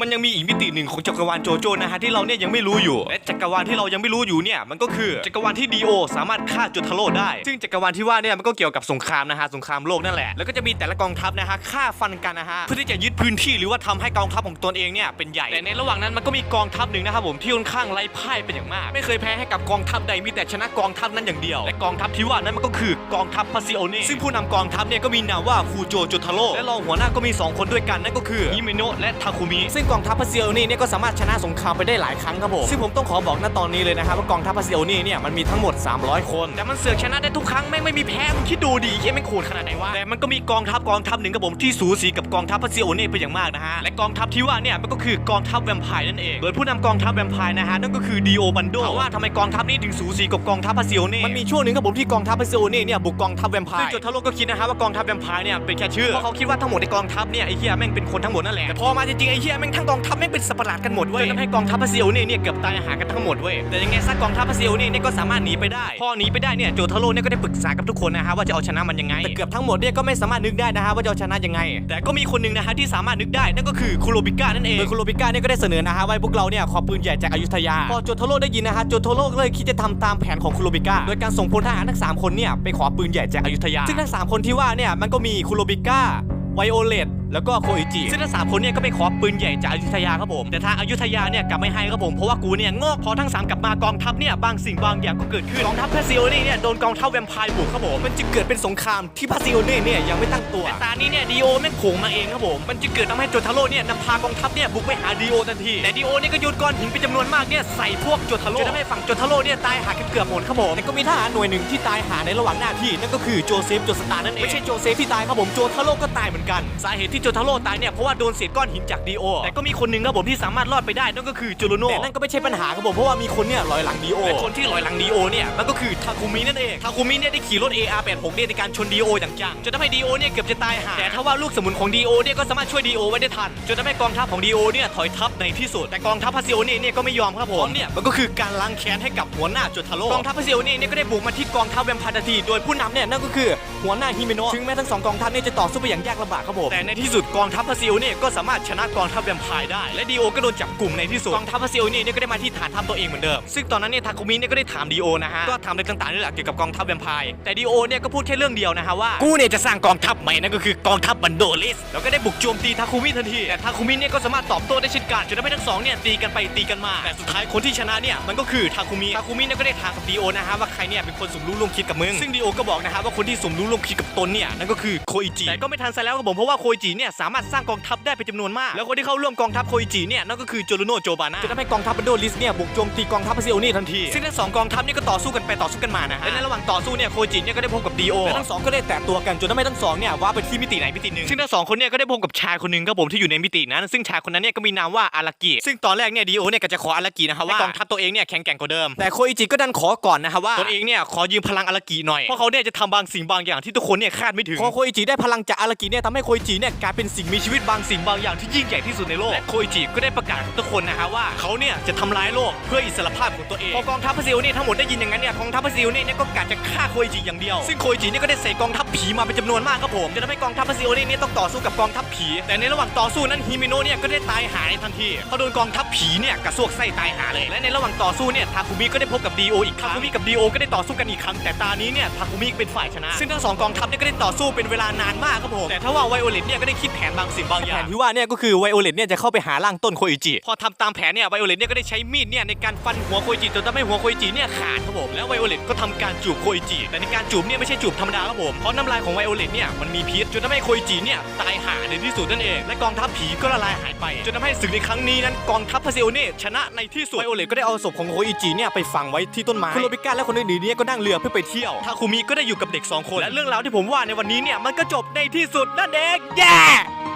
มันยังมีอีกมิติหนึ่งของจักรวาลโจโจนะฮะที่เราเนี่ยยังไม่รู้อยู่และจักรวาลที่เรายังไม่รู้อยู่เนี่ยมันก็คือจักรวาลที่ดีโอสามารถฆ่าจุดทะโลได้ ซึ่งจักรวาลที่ว่าเนี่ยมันก็เกี่ยวกับสงครามนะฮะสงครามโลกนั่นแหละแล้วก็จะมีแต่ละกองทัพนะฮะฆ่าฟันกันนะฮะเพื่อที่จะยึดพื้นที่หรือว่าทำให้กองทัพของตนเองเนี่ยเป็นใหญ่แต่ในระหว่างนั้นมันก็มีกองทัพหนึ่งนะครับผมที่ค่อนข้างไร้พ่ายเป็นอย่างมาก ไม่เคยแพ้ให้กับกองทัพใดมีแต่ชนะกองทัพนั้นอย่างเดียวและกองทัพที่ว่านั้นมันก็คือกองทัพพาซิโอเน่ซึ่งผู้นำกองทัพเนี่ยก็มีนามว่าคูโจโจทาโร่และรองหัวหน้าก็มีสองคนด้วยกันนั่นก็คือฮิเมโนะและทาคุมิซึ่งกองทัพพาซิโอเน่เนี่ยก็สามารถชนะสงครามไปได้หลายครั้งครับผมซึ่งผมต้องขอบอกณตอนนี้เลยนะครับว่ากองทัพพาซิโอเน่เนี่ยมันมีทั้งหมด 300 คน แต่มันเสือกชนะได้ทุกครั้งแม่งไม่มีแพ้มึงคิดดูดีเฮียแม่งโหดขนาดไหนวะแต่มันก็มีกองทัพกองทัพหนึ่งครับผมที่สูสีกับกองทัพพาซิโอเน่เป็นอย่างมากนะฮะและกองทัพที่ว่าเนี่ยมันก็คือกองทัพแวมไพร์นั่นเองโดยผู้นำกองทัพแวมไพร์นะฮะนั่นก็คือดีโอบันโดถามว่าทำไมกองทัพนี้ถึงสูสีกับกองทัพพาซิโอเน่มันมีช่วงหนึ่งครับผมที่กองทัพพาซิโอเน่เนี่ยบุกกองทัพแวมไพร์ซึ่งโจทาโร่ก็คิดนะฮะว่ากองทัพแวมไพร์เนี่ยเป็นแค่ชื่อเพราะเขาคิดว่าทั้งหมดในกองทัพเนี่ยไอ้เหี้ยแม่งเป็นคนทั้งหมดนั่นแหละแต่พอมาจริงๆไอ้เหี้ยแม่งทั้งกองทัพแม่งเป็นสัตว์ประหลาดกันหมดเว้ยจนทำให้กองทัพพาซิโอเน่เนี่ยเกือบตายหากันทั้งหมดเว้ยแต่ยังไงซะกองทัพพาซิโอเน่เนี่ยก็สามารถหนีไปได้ พอหนีไปได้เนี่ยโจทาโร่เนี่ยก็ได้ปรึกษากับทุกคนนะฮะว่าจะเอาชนะมันยังไงแต่เกือบทั้งหมดเนี่ยก็ไม่สามารถนึกได้นะฮะว่าจะเอาชนะยังไง แต่ก็มีคนหนึ่งนะฮะที่สามารถนึกได้นั่นก็คือคุโรบิก้านั่นเองโดยคุโรบิก้าเนี่ยก็ได้เสนอนะฮะว่าให้พวกเราเนี่ยขอปืนใหญ่จากอยุธยา พอโจทาโร่ได้ยินนะฮะโจทาโร่ก็เลยคิดจะทำตามแผนของคุโรบิก้าโดยการส่งพลทหารทั้งสามคนเนี่ยไปขอปืนใหญ่จากอยุธยาซึ่งทั้งสามคนที่ว่าเนี่ยมันก็มีคุโรบิก้าไวโอเลต แล้วก็โคอิจิซึ่งทั้งสามคนเนี่ยก็ไปขอปืนใหญ่จากอยุธยาครับผม แต่ทางอยุธยาเนี่ยกลับไม่ให้ครับผม เพราะว่ากูเนี่ยโง่พอทั้งสามกลับมากองทัพเนี่ยบางสิ่งบางอย่างก็เกิดขึ้น กองทัพพาซิโอเน่เนี่ยโดนกองทัพแวมไพร์บุกครับผม มันจึงเกิดเป็นสงครามที่พาซิโอเน่เนี่ยยังไม่ตั้งตัวแต่ตานี้เนี่ยดีโอแม่งโผงมาเองครับผม มันจึงเกิดทำให้โจทาโร่เนี่ยนำพากองทัพเนี่ยบุกไปหาดีโอทันที แต่ดีโอเนี่ยก็โยนก้อนหินเป็นจำนวนมากเนี่ยใส่พวกโจทาโร่จนทำให้ฝั่งโจทาโร่เนี่ยตายหากันเกือบหมดครับผมแต่ก็มีทหารหน่วยหนึ่งที่ตายหาในระหว่างหน้าที่นั่นก็คือโจเซฟโจสตาร์นั่นเองไม่ใช่โจเซฟที่ตายครับผมโจทาโร่ก็ตายเหมือนกันสาเหตุที่โจทาโร่ตายเนี่ยเพราะว่าโดนเศษก้อนหินจากดีโอแต่ก็มีคนหนึ่งครับผมที่สามารถรอดไปได้นั่นก็คือจูโรโน่แต่นั่นก็ไม่ใช่ปัญหาครับผมเพราะว่ามีคนเนี่ยลอยหลังดีโอและคนที่ลอยหลังดีโอเนี่ยมันก็คือทาคุมินั่นเองทาคุมิเนี่ยได้ขี่รถ AR86 เนี่ยในการชนดีโออย่างจังจนทำให้ดีโอเนี่ยเกือบจะตายห่าแต่ถ้าว่าลูกสมุนของดีโอเนี่ยก็สามารถช่วยดีโอไว้ได้ทันจนทำให้กองทัพของดีโอเนี่ยถอยทัพในที่สุดแต่กองทัพพาซิโอเน่เนี่ยก็ไม่ยอมครับผมเนี่ยมันก็คือการล้างแค้นให้กับหัวหน้าโจทาโร่กองทัพพาซิโอเน่เนี่ยก็ได้บุกมาที่กองทัพแวมไพร์ทันทีโดยผู้นำเนี่ยนั่นก็คือหัวหน้าฮิเมโนะถึงแม้ทั้งสองกองทัพเนี่ยจะต่อสู้ไปอย่างยากลำบากครับผมแต่ในที่ที่สุดกองทัพพาซิโอเน่ก็สามารถชนะกองทัพแวมไพร์ได้ และดีโอก็โดนจับกลุ่มในที่สุดกองทัพพาซิโอเน่เนี่ยก็ได้มาที่ฐานทัพตัวเองเหมือนเดิมซึ่งตอนนั้นเนี่ยทาคุมิเนี่ยก็ได้ถามดีโอนะฮะก็ถามอะไรต่างๆนี่แหละเกี่ยวกับกองทัพแวมไพร์แต่ดีโอเนี่ยก็พูดแค่เรื่องเดียวนะฮะว่ากูเนี่ยจะสร้างกองทัพใหม่นั่นก็คือกองทัพบันโดลิสแล้วก็ได้บุกโจมตีทาคุมิทันทีแต่ทาคุมิเนี่ยก็สามารถตอบโต้ได้เช่นกันจนทำให้ทั้งสองเนี่ยตีกันไปตีกันมาแต่สุดท้ายคนที่ชนะเนี่ยมันก็คือทาคุมิทาคุมิเนี่ยก็ได้ถามกับดีโอนะฮะว่าใครเนี่ยเป็นคนสมรู้ร่วมคิดกับมึงซึ่งดีโอก็บอกนะฮะว่าคนที่สมรู้ร่วมคิดกับตนเนี่ยนั่นก็คือโคอิจิแต่ก็ไม่ทันซะแล้วครับผมเพราะว่าโคอิจิเนี่ยสามารถสร้างกองทัพได้เป็นจำนวนมาก แล้วคนที่เข้าร่วมกองทัพโคอิจิเนี่ยนั่นก็คือโจโรโนโจบานะจะทำให้กองทัพบันโดลิสเนี่ยบุกโจมตีกองทัพพาซิโอนี่ทันทีซึ่งทั้งสองกองทัพเนี่ยก็ต่อสู้กันไปต่อสู้กันมานะฮะและในระหว่างต่อสู้เนี่ยโคอิจิเนี่ยก็ได้พบกับดีโอและทั้งสองก็ได้แตะตัวกันจนทำให้ทั้งสองเนี่ยว่าไปที่มิติไหนมิติหนึ่งซึ่งทั้งสองคนเนี่ยก็ได้พบกับชายคนหนึ่งครับผมที่อยู่ในมิตินั้น ซึ่งชายคนนั้นเนี่ยก็มีนามว่าอารากิซึ่งตอนแรกเนี่ยดีโอเนี่ยก็จะขออารากินะครับว่ากองทัพตัวเองเนี่ยแข็งแกร่งกว่าเดิมแต่โคอิจิก็ดันขอก่อนนะครับว่าตัวเองเนี่ยขอยืมพลังอารากิหน่อยเพราะเขาเนี่ยจะทำบางสิ่งบางอย่างที่ทุกคนเนี่ยคาดไม่ถึงพอโคอิจิได้พลังจากอารากิเนี่ยทำให้โคอิจิเนี่ยกลายเป็นสิ่งมีชีวิตบางสิ่งบางอย่างที่ยิ่งใหญ่ที่สุดในโลกและโคอิจิก็ได้ประกาศกับทุกคนนะฮะว่าเขาเนี่ยจะทำร้ายโลกเพื่ออิสรภาพของตัวเองพอกองทัพพาซิลเนี่ยทั้งหมดได้ยินอย่างนั้นเนี่ยกองทัพพาซิลเนี่ยก็กะจะฆ่าโคอิจิอย่างเดียว ซึ่งโคอิจิเนี่ยก็ได้เสกกองทัพผีมาเป็นจำนวนมากครับผมจะทำให้กองทัพพาซิลเนี่ยต้องต่อสู้กับกองทัพผี แต่ในระหว่างต่อสู้นั้นฮิมิโนะเนี่ยก็ได้ตายหายทันทีเขาโดนกองทัพผีเนี่ยกระซวกไส้ตายหาเลยและในระหว่างต่อสู้เนี่ยทาคุมิก็ได้พบกับดีโออีกครั้งทาคุมิกับดีโอก็ได้ต่อสู้กันอีกครั้งแต่ตานี้เนี่ยทาคุมิเป็นฝ่ายชนะ ซึ่งทั้งสองกองทัพเนี่ยก็ได้ต่อสู้เป็นเวลานานมากครับผมแต่ถ้าว่าไวโอเลตเนี่ยก็ได้คิดแผนบางสิ่งบางอย่างแผนที่ว่าเนี่ยก็คือไวโอเลตเนี่ยจะเข้าไปหาร่างต้นโคอิจิ พอทำตามแผนเนี่ยไวโอเลตเนี่ยก็ได้ใช้มีดเนี่ยในการฟันหัวโคอิจิจนทำให้หัวโคอิจิเนี่ยขาดครับผมแล้วไวโอเลตก็ทำการจูบโคอิจิแต่ในการจูบเนี่ยไม่ใช่จูบธรรมดาครับผมเพราะน้ำลายของไวโอเลตเนี่ยมันมีพิษจนทำให้โคอิจิเนี่ยตายหาในที่สุดนั่นเองและกองทัพผีก็ละลายหายไป จนทำให้ศึกในครั้งนี้นั้นกองทัพพาซิโอเน่ชนะในที่สุดไวโอเลตก็ได้เอาศพของโคอิจิเนี่ยไปฝังไว้ที่ต้นไม้คุโรบิก้าและคนอื่นๆเนี่ยก็นั่งเรือเพื่อไปเที่ยวทาคุมิก็ได้อยู่กับเด็กสองคนและเรื่องราวที่ผมว่าในวันนี้เนี่ยมันก็จบในที่สุดนั่นเองแย่